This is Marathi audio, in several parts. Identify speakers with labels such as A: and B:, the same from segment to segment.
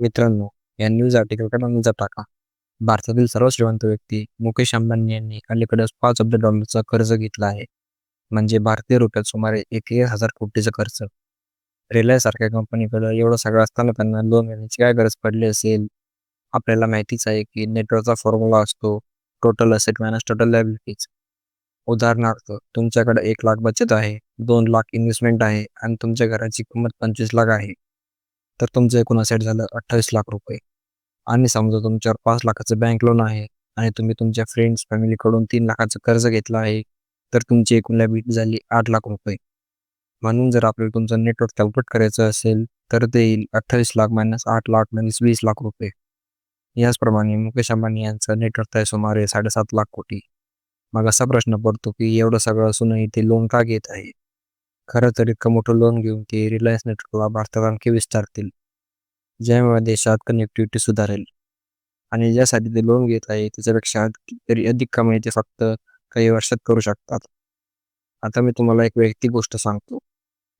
A: मित्रांनो, या न्यूज आर्टिकलकडे नजर टाका. भारतातील सर्व श्रीमंत व्यक्ती मुकेश अंबानी यांनी अलीकडेच पाच अब्ज डॉलरचा कर्ज घेतला आहे. म्हणजे भारतीय रुपयात सुमारे एक हजार कोटीचा खर्च रिलायन्स सारख्या कंपनीकडे एवढं सगळं असताना त्यांना लोन घेण्याची काय गरज पडली असेल? आपल्याला माहितीच आहे की नेटवर्कचा फॉर्म्युला असतो total asset minus total liabilities. उदाहरणार्थ तुमच्याकडे एक लाख बचत आहे, दोन लाख इन्व्हेस्टमेंट आहे आणि तुमच्या घराची किंमत पंचवीस लाख आहे. तर तुमचं एकूण असेट झालं अठ्ठावीस लाख रुपये. आणि समजा तुमच्यावर पाच लाखाचं बँक लोन आहे आणि तुम्ही तुमच्या फ्रेंड्स फॅमिलीकडून तीन लाखाचं कर्ज घेतलं आहे तर तुमची एकूण लॅबिट झाली आठ लाख रुपये. म्हणून जर आपल्याला तुमचं नेटवर्क कॅल्क्युलेट करायचं असेल तर ते येईल अठ्ठावीस लाख मायनस आठ लाख मायनस वीस लाख रुपये. याचप्रमाणे मुकेश अंबानी यांचं नेटवर्क आहे सुमारे साडेसात लाख कोटी. मग असा प्रश्न पडतो की एवढं सगळं असूनही ते लोन का घेत आहे? खरं तर इतकं मोठं लोन घेऊन ते रिलायन्स नेटवर्कला भारतात आणखी विस्तारतील. ज्यामुळे देशात कनेक्टिव्हिटी सुधारेल. आणि ज्यासाठी ते लोन घेत आहे त्याच्यापेक्षा तरी अधिक कमाई ते फक्त काही वर्षात करू शकतात. आता मी तुम्हाला एक वैयक्तिक गोष्ट सांगतो.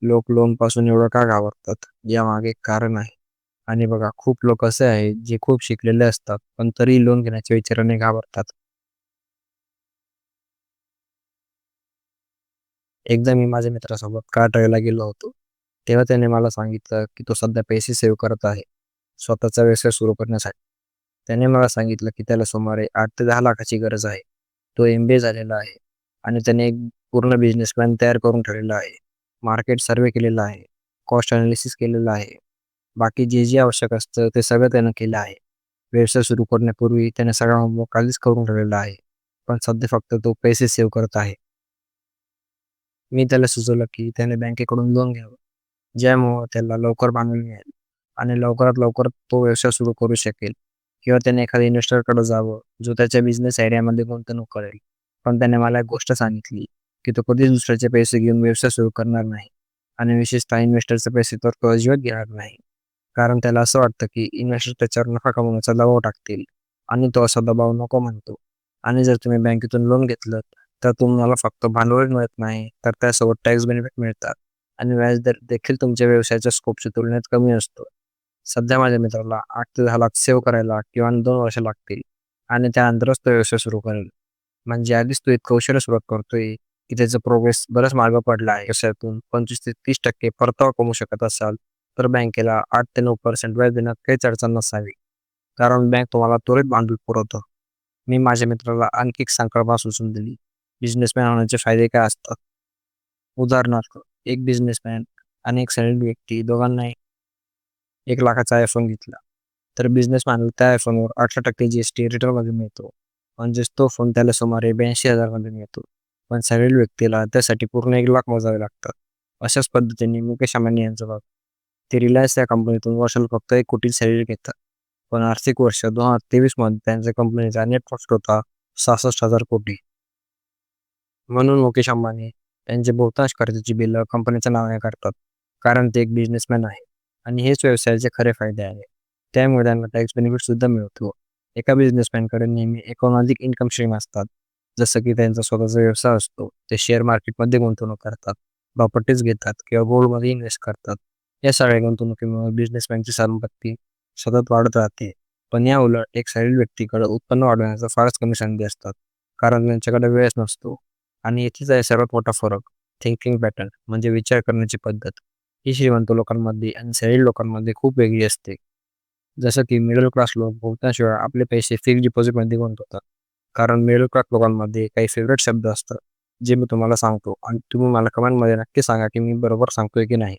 A: लोक लोनपासून एवढं का घाबरतात? यामागे एक कारण आहे. आणि बघा खूप लोक असे आहेत जे खूप शिकलेले असतात पण तरी लोन घेण्याच्या विचाराने घाबरतात. एकदा मी माझ्या मित्रासोबत कार ड्राईव्हला गेलो होतो. तेव्हा त्याने मला सांगितलं की तो सध्या पैसे सेव्ह करत आहे स्वतःचा व्यवसाय सुरू करण्यासाठी. त्याने मला सांगितलं की त्याला सुमारे आठ ते दहा लाखाची गरज आहे. तो एम बी ए झालेला आहे आणि त्याने एक पूर्ण बिझनेस प्लॅन तयार करून ठेवलेला आहे. मार्केट सर्वे केलेला आहे. कॉस्ट अनालिसिस केलेलं आहे. बाकी जे जे आवश्यक असतं ते सगळं त्यानं केलं आहे. व्यवसाय सुरू करण्यापूर्वी त्याने सगळा होमवर्क आधीच करून ठेवलेला आहे. पण सध्या फक्त तो पैसे सेव्ह करत आहे. मी त्याला सुचवलं की त्याने बँकेकडून लोन घ्यावं. ज्यामुळं त्याला लवकर भांडवल मिळेल आणि लवकरात लवकर तो व्यवसाय सुरू करू शकेल किंवा त्याने एखाद्या इन्व्हेस्टरकडे जावं जो त्याच्या बिझनेस आयडियामध्ये गुंतवणूक करेल. पण त्याने मला एक गोष्ट सांगितली की तो कधीच दुसऱ्याचे पैसे घेऊन व्यवसाय सुरू करणार नाही आणि विशेषतः इन्व्हेस्टरचे पैसे तर तो अजिबात घेणार नाही. कारण त्याला असं वाटतं की इन्व्हेस्टर त्याच्यावर नफा कमवण्याचा दबाव टाकतील आणि तो असा दबाव नको म्हणतो. आणि जर तुम्ही बँकेतून लोन घेतलं तर तुम्हाला फक्त भांडवल मिळत नाही तर त्यासोबत टॅक्स बेनिफिट मिळतात आणि व्याजदर देखील तुमच्या व्यवसायाच्या स्कोपच्या तुलनेत कमी असतो. सध्या माझ्या मित्राला आठ ते दहा लाख सेव्ह करायला किंवा दोन वर्ष लागतील आणि त्यानंतरच तो व्यवसाय सुरू करेल. म्हणजे आधीच तो इतकं उशिरा सुरुवात करतोय की त्याचा प्रोग्रेस बराच मार्ग पडला आहे. व्यवसायातून पंचवीस ते तीस टक्के परतावा कमवू शकत असाल तर बँकेला आठ ते नऊ पर्सेंट व्याज देण्यात काहीच अडचण नसावी. कारण बँक तुम्हाला त्वरित भांडवल पुरवतं. मी माझ्या मित्राला आणखी एक संकल्पना सुचून दिली. बिझनेसमॅन होण्याचे फायदे काय असतात? उदाहरणार्थ एक बिझनेसमॅन आणि एक सॅलरी व्यक्ती दोघांनाही एक लाखाचा आयफोन घेतला तर बिझनेसमॅनला त्या आयफोनवर अठरा टक्के जी एस टी रिटर्नमध्ये मिळतो. म्हणजेच तो फोन त्याला सुमारे ब्याऐंशी हजारमध्ये मिळतो. पण सॅलरी व्यक्तीला त्यासाठी पूर्ण एक लाख मोजावे लागतात. अशाच पद्धतीने मुकेश अंबानी यांचं बघ. ते रिलायन्स या कंपनीतून वर्षाला फक्त एक कोटी सॅलरी घेतात. पण आर्थिक वर्ष दोन हजार तेवीसमध्ये त्यांच्या कंपनीचा नेट प्रॉफिट होता सहासष्ट हजार कोटी. म्हणून मुकेश अंबानी त्यांचे बहुतांश कर्जाची बिलं कंपनीच्या नावाने करतात. कारण ते एक बिझनेसमॅन आहे आणि हेच व्यवसायाचे खरे फायदे आहे त्यामुळे त्यांना टॅक्स बेनिफिट सुद्धा मिळतो. एका बिझनेसमॅनकडे नेहमी इकॉनॉमिक इन्कम स्ट्रीम असतात. जसं की त्यांचा स्वतःचा व्यवसाय असतो. ते शेअर मार्केटमध्ये गुंतवणूक करतात, प्रॉपर्टीज घेतात किंवा गोल्डमध्ये इन्व्हेस्ट करतात. या सगळ्या गुंतवणुकीमुळे बिझनेसमॅनची संपत्ती सतत वाढत राहते. पण या उलट एक सैल व्यक्तीकडे उत्पन्न वाढवण्याचा फारच कमी संधी असतात. कारण त्यांच्याकडे वेळच नसतो. आणि इथेच आहे सर्वात मोठा फरक थिंकिंग पॅटर्न म्हणजे विचार करण्याची पद्धत. ही श्रीमंत लोकांमध्ये आणि सॅलरी लोकांमध्ये खूप वेगळी असते. जसं की मिडल क्लास लोक बहुतांश वेळा आपले पैसे फिक्स्ड डिपॉझिटमध्ये गुंतवतात. कारण मिडल क्लास लोकांमध्ये काही फेवरेट शब्द असतात जे मी तुम्हाला सांगतो आणि तुम्ही मला कमेंटमध्ये नक्की सांगा की मी बरोबर सांगतोय की नाही.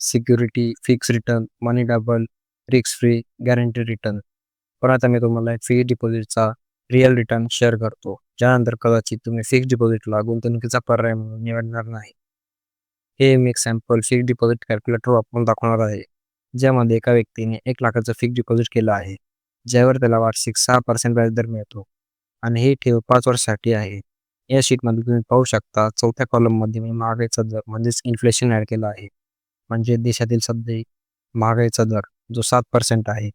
A: Security, fix return, money double, रिक्स फ्री, गॅरंटी रिटर्न. पण आता मी तुम्हाला फिक्स फिक्स्ड डिपॉझिटचा रिअल रिटर्न शेअर करतो. ज्यानंतर कदाचित तुम्ही फिक्स्ड डिपॉझिटला गुंतवणुकीचा पर्याय म्हणून निवडणार नाही. हे मी एक सॅम्पल फिक्स्ड डिपॉझिट कॅल्क्युलेटर वापरून दाखवणार आहे. ज्यामध्ये एका व्यक्तीने एक लाखाचं फिक्स्ड डिपॉझिट केलं आहे. ज्यावर त्याला वार्षिक सहा पर्सेंट व्याजदर मिळतो आणि ही ठेव पाच वर्षासाठी आहे. या शीटमध्ये तुम्ही पाहू शकता चौथ्या कॉलममध्ये मी महागाईचा दर म्हणजेच इन्फ्लेशन ॲड केला आहे. म्हणजे देशातील सध्या महागाईचा दर जो सात पर्सेंट आहे.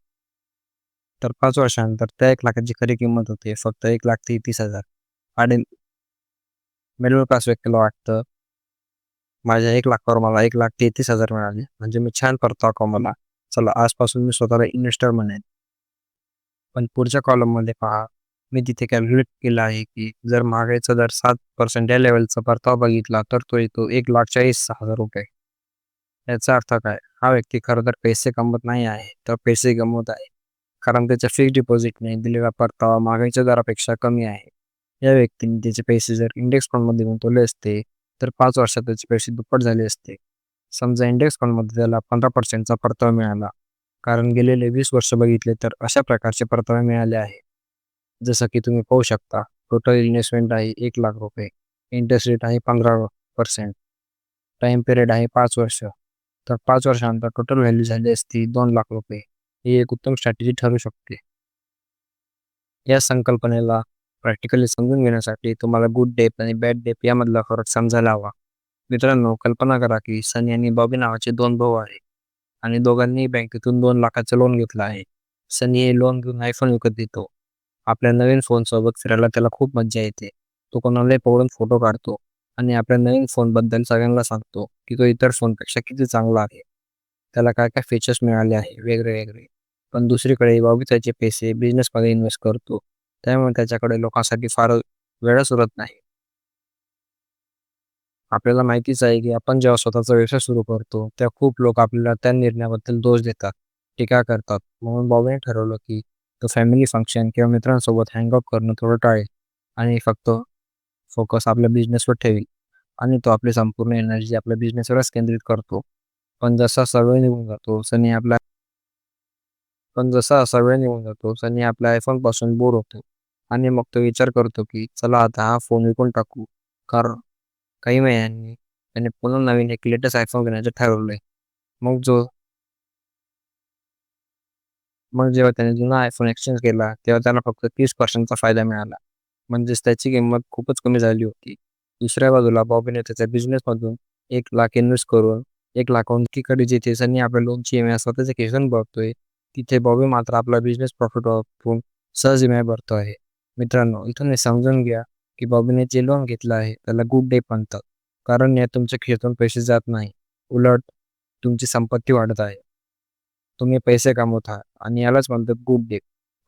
A: तर पाच वर्षानंतर त्या एक लाखाची खरी किंमत होते. फक्त एक लाख ते तीस हजार. आणि मिडल क्लास व्यक्तीला वाटतं माझ्या एक लाखावर मला एक लाख तेहतीस हजार मिळाले. म्हणजे मी छान परतावा कमवला. चला आजपासून मी स्वतःला इन्व्हेस्टर म्हणेन. पण पुढच्या कॉलममध्ये पहा मी तिथे कॅल्क्युलेट केलं आहे की जर महागाईचा जर सात पर्सेंट या लेवलचा परतावा बघितला तर तो येतो एक लाख चाळीस हजार रुपये. याचा अर्थ काय? हा व्यक्ती खरं तर पैसे कमवत नाही आहे. तर पैसे कमवत आहे. कारण त्याच्या फिक्स डिपॉझिटने दिलेला परतावा मागणीच्या दरापेक्षा कमी आहे. या व्यक्तीने त्याचे पैसे जर इंडेक्स फंडमध्ये गुंतवले असते तर पाच वर्षात त्याचे पैसे दुप्पट झाले असते. समजा इंडेक्स फंडमध्ये त्याला पंधरा पर्सेंटचा परतावा मिळाला कारण गेलेले वीस वर्ष बघितले तर अशा प्रकारचे परतावे मिळाले आहे जसं की तुम्ही पाहू शकता टोटल इन्व्हेस्टमेंट आहे एक लाख रुपये इंटरेस्ट रेट आहे पंधरा पर्सेंट टाईम पिरियड आहे पाच वर्ष. तर पाच वर्षानंतर टोटल व्हॅल्यू झाली असती दोन लाख रुपये. ही एक उत्तम स्ट्रॅटेजी ठरू शकते. या संकल्पनेला प्रॅक्टिकली समजून घेण्यासाठी तुम्हाला गुड डेप आणि बॅड डेप यामधला फरक समजायला हवा. मित्रांनो कल्पना करा की सनी आणि बॉबी नावाचे दोन भाऊ आहे आणि दोघांनी बँकेतून दोन लाखाचं लोन घेतलं आहे. सनी हे लोन घेऊन आयफोन विकत देतो आपल्या नवीन फोनसोबत फिरायला त्याला खूप मज्जा येते. तो कोणालाही पकडून फोटो काढतो आणि आपल्या नवीन फोनबद्दल सगळ्यांना सांगतो की तो इतर फोनपेक्षा किती चांगला आहे. त्याला काय काय फीचर्स मिळाले आहे वेगळे वेगळे पण दुसरीकडे बॉबी पैसे बिझनेसमध्ये इन्व्हेस्ट करतो त्यामुळे त्याच्याकडे लोकांसाठी फार वेळच उरत नाही. आपल्याला माहितीच आहे की आपण जेव्हा स्वतःचा व्यवसाय सुरू करतो तेव्हा खूप लोक आपल्याला त्या निर्णयाबद्दल दोष देतात टीका करतात. म्हणून बॉबीने ठरवलं की तो फॅमिली फंक्शन किंवा मित्रांसोबत हँगआउट करणं थोडं टाळेल आणि फक्त फोकस आपल्या बिझनेसवर ठेवी आणि तो आपली संपूर्ण एनर्जी आपल्या बिझनेसवरच केंद्रित करतो. पण जसा असा निघून जातो सनी आपला पण जसा असा वेळ निघून जातो सनी आपल्या आयफोनपासून बोर होतो. आणि मग तो विचार करतो की चला आता हा फोन विकून टाकू. कारण काही महिन्यांनी त्याने पुन्हा नवीन एक लेटेस्ट आयफोन घेण्याचं ठरवलंय. मग जो मग जेव्हा त्याने जुना आयफोन एक्सचेंज केला तेव्हा त्याला फक्त तीस पर्सेंटचा फायदा मिळाला. म्हणजेच त्याची किंमत खूपच कमी झाली होती. दुसऱ्या बाजूला बॉबीने त्याच्या बिझनेसमधून एक लाख इन्व्हेस्ट करून एक लाखांकीकडे जिथे सनी आपल्या लोनची एम स्वतःच्या केसून बघतोय तिथे बॉबी मात्र आपला बिझनेस प्रॉफिट वापरून सहज विमा भरतो आहे. मित्रांनो इथून हे समजून घ्या की बॉबीने जे लोन घेतलं आहे त्याला गुड डे म्हणतात. कारण यात तुमच्या खिशातून पैसे जात नाही. उलट तुमची संपत्ती वाढत आहे. तुम्ही पैसे कमवत आहात आणि यालाच म्हणतात गुड डे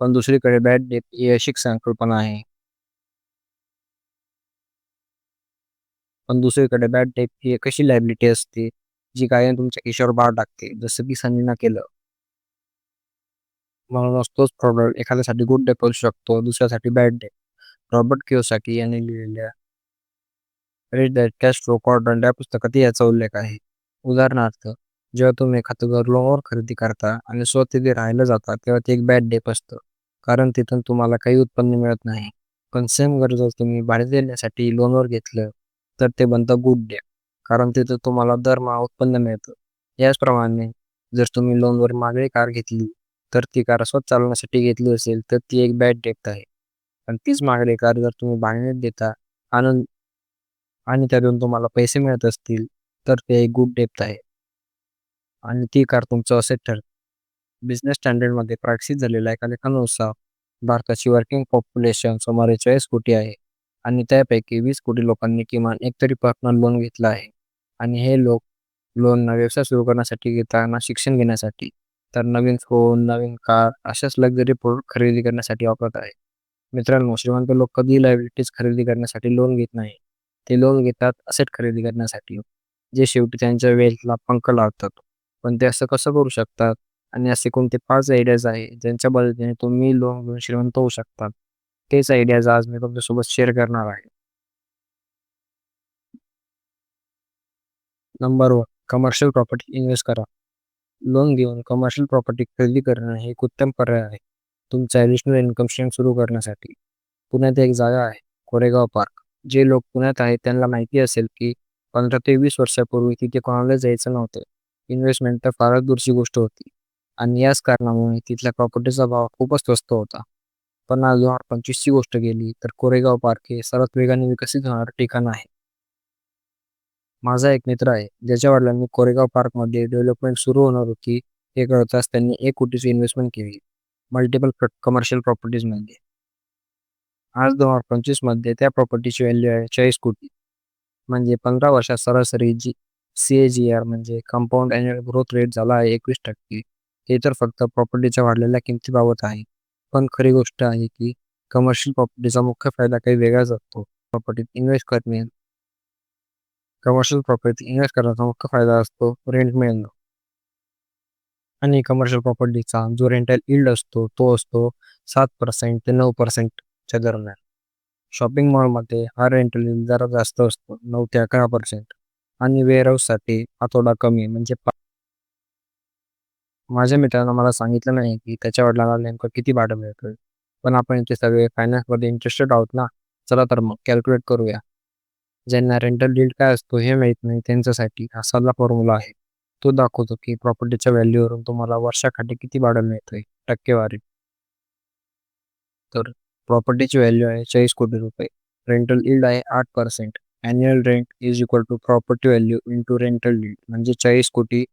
A: पण दुसरीकडे बॅड डे ही अशी संकल्पना आहे. पण दुसरीकडे बॅड डेप ही एक अशी लायबिलिटी असते जी कायम तुमच्या खिशावर बाळ टाकते. जसं की सनीनं केलं. म्हणून तोच प्रॉडक्ट एखाद्यासाठी गुड डे करू शकतो दुसऱ्यासाठी बॅड डे रॉबर्ट किओसाठी यांनी लिहिलेल्या rich dad cash flow quadrant या पुस्तकात याचा उल्लेख आहे. उदाहरणार्थ जेव्हा तुम्ही एखादं घर लोनवर खरेदी करता आणि स्वतः तिथे राहायला जाता तेव्हा ते एक बॅड डेप असतं कारण तिथून तुम्हाला काही उत्पन्न मिळत नाही. पण सेम घर जर तुम्ही भाडे देण्यासाठी लोनवर घेतलं तर ते बनतं गुड डे कारण तिथं तुम्हाला दरमहा उत्पन्न मिळतं. याचप्रमाणे जर तुम्ही लोनवर मागणी कार घेतली तर ती कार स्वतः चालवण्यासाठी घेतली असेल तर ती एक बॅड डेप्थ आहे. आणि तीच मागणी कार जर तुम्ही भांडण्यात देता आनंद आणि त्यातून तुम्हाला पैसे मिळत असतील तर ते एक गुड डेप्थ आहे. आणि ती कार तुमचं असेट ठरते. बिझनेस स्टँडर्डमध्ये प्रकाशित झालेल्या एका लेखानुसार भारताची वर्किंग पॉप्युलेशन सुमारे चाळीस कोटी आहे. आणि त्यापैकी वीस कोटी लोकांनी किमान एक तरी पर्सनल लोन घेतला आहे. आणि हे लोक लोन व्यवसाय सुरू करण्यासाठी घेताना शिक्षण घेण्यासाठी तर नवीन फोन नवीन कार अशाच लक्झरी प्रोडक्ट खरेदी करण्यासाठी वापरत आहे. मित्रांनो श्रीमंत लोक कधी लायबिलिटीज खरेदी करण्यासाठी लोन घेत नाही. ते लोन घेतात असेट खरेदी करण्यासाठी जे शेवटी त्यांच्या वेल्थला पंख लावतात. पण ते असं कसं करू शकतात? आणि असे कोणते पाच आयडियाज आहे ज्यांच्या मदतीने तुम्ही लोन घेऊन श्रीमंत होऊ शकतात? तेच आयडियाज आज मी तुमच्यासोबत शेअर करणार आहे. Number one commercial property invest करा. लोन घेऊन कमर्शियल प्रॉपर्टी खरेदी करणं हे एक उत्तम पर्याय आहे. तुमचा ॲडिशनल इन्कम स्ट्रीम सुरू करण्यासाठी. पुण्यात एक जागा आहे कोरेगाव पार्क. जे लोक पुण्यात आहेत त्यांना माहिती असेल की पंधरा ते वीस वर्षापूर्वी तिथे कोणाला जायचं नव्हतं. इन्व्हेस्टमेंट तर फारच दूरची गोष्ट होती. आणि याच कारणामुळे तिथल्या प्रॉपर्टीचा भाव खूपच स्वस्त होता. पण आज दोन हजार पंचवीसची गोष्ट गेली तर कोरेगाव पार्क हे सर्वात वेगाने विकसित होणारं ठिकाण आहे. माझा एक मित्र आहे ज्याच्या वडिलांनी कोरेगाव पार्कमध्ये डेव्हलपमेंट सुरू होणार होती हे कळताच त्यांनी एक कोटीची इन्व्हेस्टमेंट केली. मल्टिपल कमर्शियल प्रॉपर्टीजमध्ये आज दोन हजार पंचवीसमध्ये त्या प्रॉपर्टीची व्हॅल्यू आहे चाळीस कोटी. म्हणजे पंधरा वर्षात सरासरी G C A G R म्हणजे कंपाऊंड अॅन्युअल ग्रोथ रेट झाला आहे एकवीस टक्के. हे तर फक्त प्रॉपर्टीच्या वाढलेल्या किमतीबाबत आहे. पण खरी गोष्ट आहे की कमर्शियल प्रॉपर्टीचा मुख्य फायदा काही वेगळाच असतो. प्रॉपर्टीत इन्व्हेस्ट करणे कमर्शियल प्रॉपर्टीत इन्व्हेस्ट करण्याचा मुख्य फायदा असतो रेंट मिळणं आणि कमर्शियल प्रॉपर्टीचा जो रेंटल इल्ड असतो तो असतो सात पर्सेंट ते नऊ पर्सेंटच्या दरम्यान शॉपिंग मॉलमध्ये हा रेंटल इल्ड जरा जास्त असतो नऊ ते अकरा पर्सेंट आणि वेअरहाऊससाठी हा थोडा कमी म्हणजे माझ्या मित्रानं मला सांगितलं नाही की त्याच्या वडिलांना नेमकं किती भाडं मिळतं पण आपण इथे सगळे फायनान्समध्ये इंटरेस्टेड आहोत ना चला तर मग कॅल्क्युलेट करूया ज्यांना रेंटल डील काय असतो हे माहीत नाही त्यांच्यासाठी हा सल्ला फॉर्म्युला आहे. तो दाखवतो की प्रॉपर्टीच्या व्हॅल्यूवरून तुम्हाला वर्षाकाठी किती भाडं मिळतंय टक्केवारी तर प्रॉपर्टीची व्हॅल्यू आहे चाळीस कोटी रुपये रेंटल इल्ड आहे आठ percent annual rent is equal to property value into rental yield म्हणजे चाळीस कोटी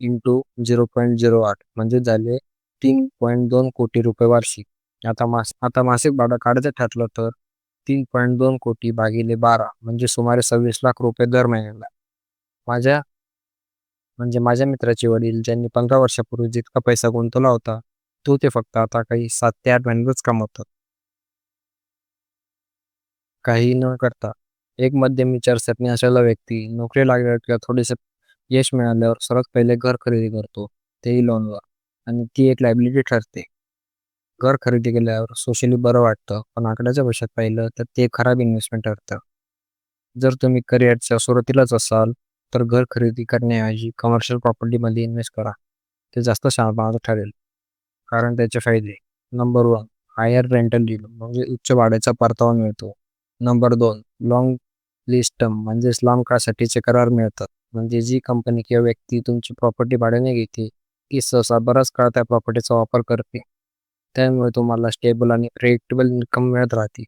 A: इंटू झिरो पॉईंट झिरो आठ म्हणजे झाले तीन पॉईंट दोन कोटी रुपये वार्षिक. आता मास आता मासिक भाडं काढायचं ठरलं तर तीन पॉईंट दोन कोटी भागिले बारा म्हणजे सुमारे सव्वीस लाख रुपये दर महिन्याला. माझ्या म्हणजे माझ्या मित्राचे वडील ज्यांनी पंधरा वर्षापूर्वी जितका पैसा गुंतवला होता तो ते फक्त आता काही सात ते आठ महिन्यातच कमवतात. काही न करता एक मध्यम विचारसरणी असलेला व्यक्ती नोकरी लागल्यावर किंवा थोडेसे यश मिळाल्यावर सर्वात पहिले घर खरेदी करतो तेही लोनवर आणि ती एक लायबिलिटी ठरते. घर खरेदी केल्यावर सोशली बरं वाटतं पण आकड्याच्या भाषेत पाहिलं तर ते खराब इन्व्हेस्टमेंट ठरतं. जर तुम्ही करिअरच्या सुरुवातीलाच असाल तर घर खरेदी करण्याऐवजी कमर्शियल प्रॉपर्टीमध्ये इन्व्हेस्ट करा. ते जास्त शहाणपणाचं ठरेल. कारण त्याचे फायदे. Number one higher rental deal म्हणजे उच्च भाड्याचा परतावा मिळतो. नंबर दोन लॉंग लिस्ट टर्म म्हणजेच लांब काळासाठीचे करार मिळतात. म्हणजे जी कंपनी किंवा व्यक्ती तुमची प्रॉपर्टी भाड्याने घेते ती सहसा बराच काळ त्या प्रॉपर्टीचा वापर करते. त्यामुळे तुम्हाला स्टेबल आणि प्रेडिक्टेबल इन्कम मिळत राहते.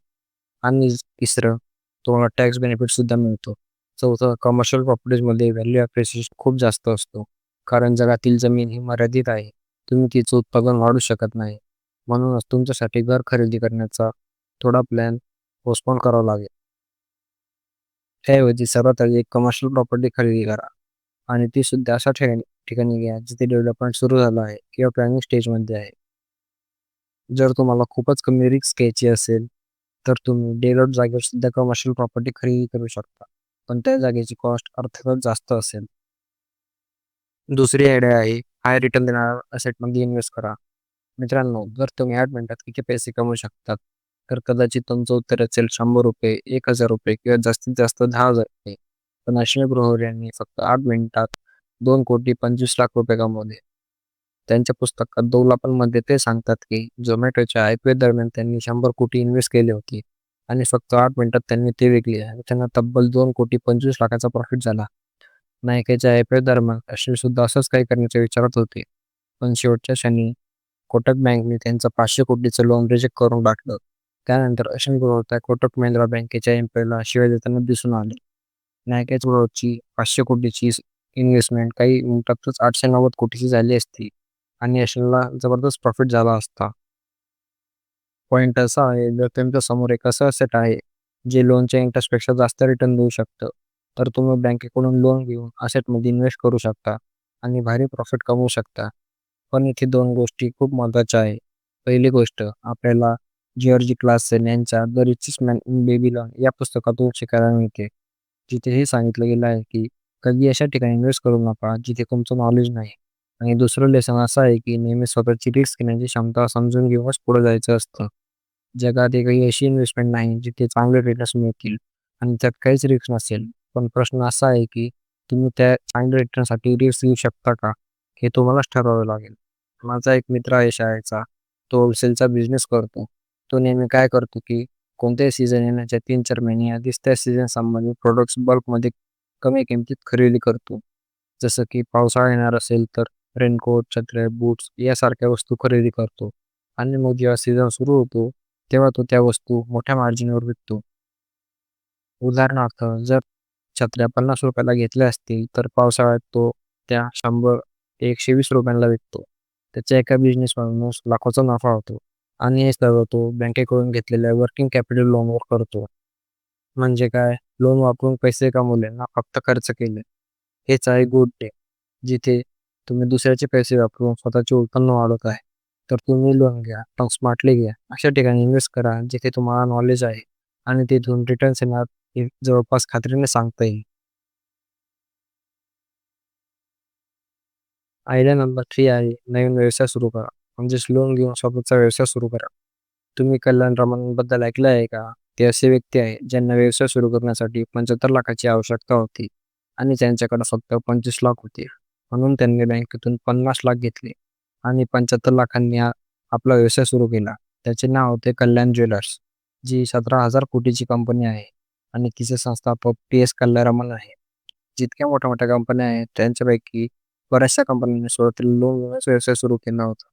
A: आणि तिसरं तुम्हाला टॅक्स बेनिफिट सुद्धा मिळतो. चौथं कमर्शियल प्रॉपर्टीजमध्ये व्हॅल्यू अप्रिसिएशन खूप जास्त असतो. कारण जगातील जमीन ही मर्यादित आहे. तुम्ही तिचं उत्पादन वाढू शकत नाही. म्हणूनच तुमच्यासाठी घर खरेदी करण्याचा थोडा प्लॅन पोस्टपोन करावा लागेल. त्याऐवजी सर्वात आधी एक कमर्शियल प्रॉपर्टी खरेदी करा. आणि ती सुद्धा अशा ठिकाणी ठिकाणी घ्या जिथे डेव्हलपमेंट सुरू झालं आहे किंवा प्लॅनिंग स्टेजमध्ये आहे. जर तुम्हाला खूपच कमी रिस्क घ्यायची असेल तर तुम्ही डेलॉट जागेवर सुद्धा कमर्शियल प्रॉपर्टी खरेदी करू शकता. पण त्या जागेची कॉस्ट अर्थातच जास्त असेल. दुसरी आयडिया आहे हाय रिटर्न देणाऱ्या असेटमध्ये इन्व्हेस्ट करा. मित्रांनो जर तुम्ही आठ मिनिटात किती पैसे कमवू शकतात तर कदाचित तुमचं उत्तर असेल शंभर रुपये एक हजार रुपये किंवा जास्तीत जास्त दहा हजार रुपये. पण अश्विनी ग्रोहर यांनी फक्त आठ मिनिटात दोन कोटी पंचवीस लाख रुपये कमवले. त्यांच्या पुस्तकात दौलापनमध्ये ते सांगतात की झोमॅटोच्या आय पी दरम्यान त्यांनी शंभर कोटी इन्व्हेस्ट केले होते आणि फक्त आठ मिनिटात त्यांनी ते विकले त्यांना तब्बल दोन कोटी पंचवीस लाखाचा प्रॉफिट झाला. नायकाच्या आय पी दरम्यान अश्विन सुद्धा असंच काही करण्याच्या विचारात होते. पण शेवटच्या क्षणी कोटक बँकने त्यांचं पाचशे कोटीचं लोन रिजेक्ट करून टाकलं. त्यानंतर अश्विन ग्रोवर त्या कोटक महिंद्रा बँकेच्या एम्प्लॉईला शिवाय देताना दिसून आले. नायकेच ग्रोवरची पाचशे कोटीची इन्व्हेस्टमेंट काही मिनिटातच आठशे नव्वद कोटीची झाली असती. आणि अश्विनला जबरदस्त प्रॉफिट झाला असता. पॉईंट असा आहे जर तुमच्यासमोर एक असं असेट आहे जे लोनच्या इंटरेस्टपेक्षा जास्त रिटर्न देऊ शकतं तर तुम्ही बँकेकडून लोन घेऊन असेटमध्ये इन्व्हेस्ट करू शकता आणि भारी प्रॉफिट कमवू शकता. पण इथे दोन गोष्टी खूप महत्त्वाच्या आहे. पहिली गोष्ट आपल्याला जिऑर्जी क्लासन यांच्या the riches man in Babylon या पुस्तकातून शिकायला मिळते. जिथे हे सांगितलं गेलं आहे की कधी अशा ठिकाणी इन्व्हेस्ट करू नका जिथे तुमचं नॉलेज नाही. आणि दुसरं लेसन असं आहे की नेहमी स्वतःची रिस्क म्हणजे घेण्याची क्षमता समजून घेऊनच पुढे जायचं असतं. जगात एकही अशी इन्व्हेस्टमेंट नाही जिथे चांगले रिटर्न्स मिळतील आणि त्यात काहीच रिस्क नसेल. पण प्रश्न असा आहे की तुम्ही त्या चांगल्या रिटर्नसाठी रिस्क घेऊ शकता का? हे तुम्हालाच ठरवावं लागेल. माझा एक मित्र आहे शाळेचा. तो होलसेलचा बिझनेस करतो. तो नेहमी काय करतो की कोणत्याही सीझन येण्याच्या तीन चार महिने आधीच त्या सीझन संबंधित प्रोडक्ट्स बल्कमध्ये कमी किमतीत खरेदी करतो. जसं की पावसाळा येणार असेल तर रेनकोट छत्र्या बूट्स यासारख्या वस्तू खरेदी करतो. आणि मग जेव्हा सीझन सुरू होतो तेव्हा तो त्या वस्तू मोठ्या मार्जिनवर विकतो. उदाहरणार्थ जर छत्र्या पन्नास रुपयाला घेतल्या असतील तर पावसाळ्यात तो त्या शंभर एकशे वीस रुपयांना विकतो. त्याच्या एका बिझनेसमधून लाखोचा नफा होतो. आणि हे सर्व तो बँकेकडून घेतलेल्या वर्किंग कॅपिटल लोनवर करतो. म्हणजे काय? लोन वापरून पैसे कमवले ना फक्त खर्च केले. हेच आहे गुड डे जिथे तुम्ही दुसऱ्याचे पैसे वापरून स्वतःचे उत्पन्न वाढवत आहे तर तुम्ही लोन घ्या पण स्मार्टली घ्या. अशा ठिकाणी इन्व्हेस्ट करा जिथे तुम्हाला नॉलेज आहे आणि तिथून रिटर्न्स येणार हे जवळपास खात्रीने सांगता येईल. आयडिया नंबर थ्री आहे नवीन व्यवसाय सुरू करा म्हणजेच लोन घेऊन स्वतःचा व्यवसाय सुरू करा. तुम्ही कल्याण रमणबद्दल ऐकलं आहे का? ते असे व्यक्ती आहे ज्यांना व्यवसाय सुरू करण्यासाठी पंच्याहत्तर लाखाची आवश्यकता होती आणि त्यांच्याकडे फक्त पंचवीस लाख होते. म्हणून त्यांनी बँकेतून पन्नास लाख घेतले आणि पंच्याहत्तर लाखांनी आपला व्यवसाय सुरू केला. त्याचे नाव होते कल्याण ज्वेलर्स जी सतरा हजार कोटीची कंपनी आहे आणि तिचे संस्थापक टी एस कल्याणरमण आहे. जितक्या मोठ्या मोठ्या कंपन्या आहेत त्यांच्यापैकी बऱ्याचशा कंपन्यांनी सुरुवातीला लोन घेऊनच व्यवसाय सुरू केला होता.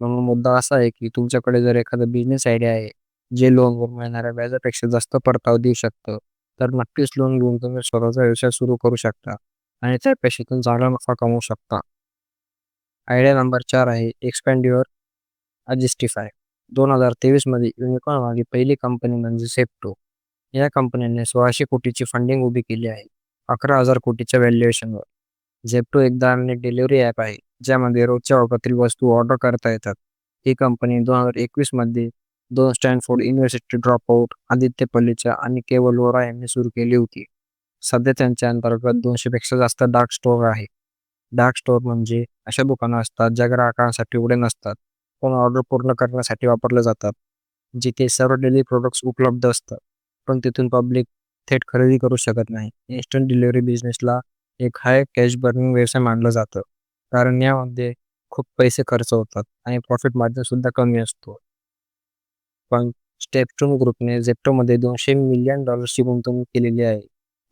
A: म्हणून मुद्दा असा आहे की तुमच्याकडे जर एखादा बिझनेस आयडिया आहे जे लोनवर मिळणाऱ्या व्याजापेक्षा जास्त परतावा देऊ शकतं तर नक्कीच लोन घेऊन तुम्ही स्वतःचा व्यवसाय सुरू करू शकता. आणि त्या पेशीतून चांगला नफा कमवू शकता. आयडिया नंबर चार आहे एक्सपॅन्ड युअर अजिस्टिफाय दोन हजार तेवीसमध्ये युनिकॉर्न आली पहिली कंपनी म्हणजे सेप्टो या कंपनीने सोळाशे कोटीची फंडिंग उभी केली आहे अकरा हजार कोटीच्या व्हॅल्युएशनवर झेप्टो एकदा आणि डिलिव्हरी ॲप आहे ज्यामध्ये रोजच्या वापरातील वस्तू ऑर्डर करता येतात. ही कंपनी दोन हजार एकवीसमध्ये दोन स्टॅनफोर्ड युनिव्हर्सिटी ड्रॉपआउट आदित्य पल्लीच्या आणि केवल वोरा यांनी सुरू केली होती. सध्या त्यांच्या अंतर्गत दोनशेपेक्षा जास्त डार्क स्टोअर आहे. डार्क स्टोअर म्हणजे अशा दुकानं असतात ज्या ग्राहकांसाठी उघडे नसतात. पण ऑर्डर पूर्ण करण्यासाठी वापरले जातात. जिथे सर्व डेली प्रोडक्ट्स उपलब्ध असतात. पण तिथून पब्लिक थेट खरेदी करू शकत नाही. इन्स्टंट डिलिव्हरी बिझनेसला एक हाय कॅश बर्निंग व्यवसाय मानलं जातं. कारण यामध्ये खूप पैसे खर्च होतात आणि प्रॉफिट मार्जिन सुद्धा कमी असतो. पण स्टेपटून ग्रुपने झेप्टोमध्ये दोनशे मिलियन डॉलर्सची गुंतवणूक केलेली आहे.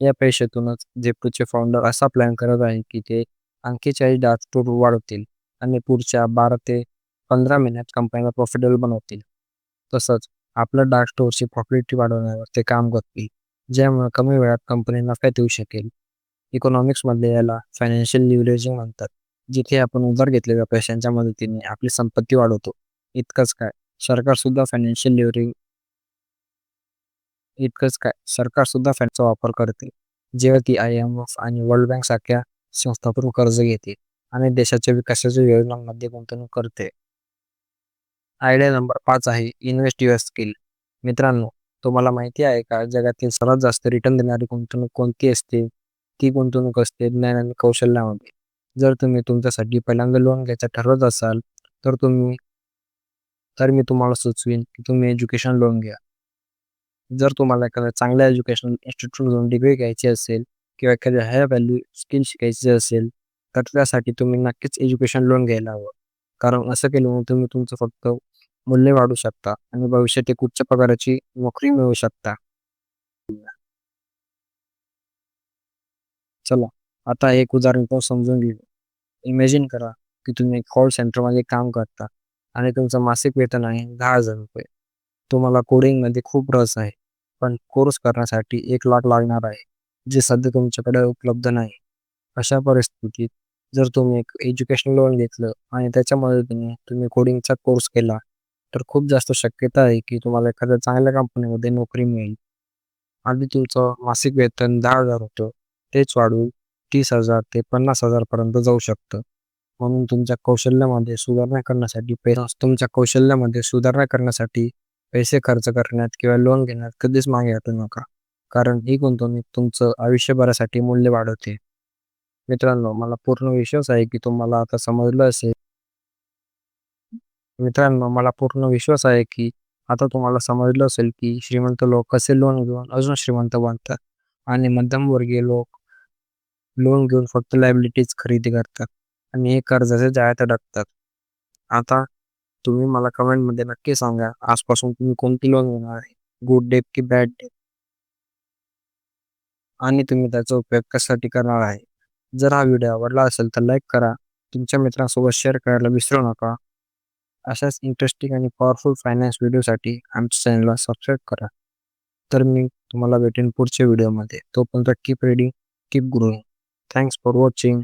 A: या पैशातूनच झेप्टोचे फाउंडर असा प्लॅन करत आहे की ते आणखी चाळीस डार्क स्टोर वाढवतील आणि पुढच्या बारा ते पंधरा महिन्यात कंपनीला प्रॉफिटेबल बनवतील. तसंच आपल्या डार्क स्टोअरची प्रॉफिटिटी वाढवण्यावर ते काम करतील ज्यामुळे कमी वेळात कंपनी नफ्यात येऊ शकेल. इकॉनॉमिक्समध्ये याला फायनान्शियल लिव्हरेजिंग म्हणतात जिथे आपण उधार घेतलेल्या पैशांच्या मदतीने आपली संपत्ती वाढवतो. इतकंच काय सरकार सुद्धा फायनान्शियल लिव्हरिंग इतकंच काय? सरकार सुद्धा फॅनचा वापर करते. जेव्हा ती आय एम एफ आणि वर्ल्ड बँक सारख्या संस्थांकडून कर्ज घेते आणि देशाच्या विकासाच्या योजनांमध्ये गुंतवणूक करते. आयडिया नंबर पाच आहे इन्व्हेस्ट युअर स्किल. मित्रांनो तुम्हाला माहिती आहे का? जगातील सर्वात जास्त रिटर्न देणारी गुंतवणूक कोणती असते? ती गुंतवणूक असते ज्ञान आणि कौशल्यामध्ये. जर तुम्ही तुमच्यासाठी पहिल्यांदा लोन घ्यायचं ठरवत असाल तर तुम्ही तर मी तुम्हाला सुचवीन की तुम्ही एज्युकेशन लोन घ्या. जर तुम्हाला एखाद्या चांगल्या एज्युकेशनल इन्स्टिट्यूटमधून डिग्री घ्यायची असेल किंवा एखाद्या हाय व्हॅल्यू स्किल शिकायची असेल तर त्यासाठी तुम्ही नक्कीच एज्युकेशन लोन घ्यायला हवं. कारण असं केल्यामुळे तुम्ही तुमचं फक्त मूल्य वाढू शकता आणि भविष्यात एक उच्च पगाराची नोकरी मिळवू शकता. चला आता एक उदाहरण पण समजून घेऊ. इमॅजिन करा की तुम्ही कॉल सेंटरमध्ये काम करता आणि तुमचं मासिक वेतन आहे दहा हजार रुपये. तुम्हाला कोडिंगमध्ये खूप रस आहे. पण कोर्स करण्यासाठी एक लाख लागणार आहे जे सध्या तुमच्याकडे उपलब्ध नाही. अशा परिस्थितीत जर तुम्ही एक एज्युकेशन लोन घेतलं आणि त्याच्या मदतीने तुम्ही कोडिंगचा कोर्स केला तर खूप जास्त शक्यता आहे की तुम्हाला एखाद्या चांगल्या कंपनीमध्ये नोकरी मिळेल. आधी तुमचं मासिक वेतन दहा हजार होतं तेच वाढून तीस हजार ते पन्नास हजारपर्यंत जाऊ शकतं. म्हणून तुमच्या कौशल्यामध्ये सुधारणा करण्यासाठी पैसा तुमच्या कौशल्यामध्ये सुधारणा करण्यासाठी पैसे खर्च करण्यात किंवा लोन घेण्यात कधीच मागे हटू नका. कारण ही गुंतवणूक तुमचं आयुष्यभरासाठी मूल्य वाढवते. मित्रांनो मला पूर्ण विश्वास आहे की तुम्हाला आता समजलं असेल. मित्रांनो मला पूर्ण विश्वास आहे की आता तुम्हाला समजलं असेल की श्रीमंत लोक कसे लोन घेऊन अजून श्रीमंत बनतात आणि मध्यमवर्गीय लोक लोन घेऊन फक्त लायबिलिटीज खरेदी करतात आणि हे कर्जाचे जाळ्यात अडकतात. आता तुम्ही मला कमेंटमध्ये नक्की सांगा आजपासून तुम्ही कोणती लोन घेणार आहे? गुड डेप की बॅड डेप आणि तुम्ही त्याचा उपयोग कशासाठी करणार आहे? जर हा व्हिडिओ आवडला असेल तर लाईक करा. तुमच्या मित्रांसोबत शेअर करायला विसरू नका. अशाच इंटरेस्टिंग आणि पॉवरफुल फायनान्स व्हिडिओसाठी आमच्या चॅनलला सबस्क्राईब करा. तर मी तुम्हाला भेटेन पुढच्या व्हिडिओमध्ये तोपर्यंत keep reading keep growing thanks for watching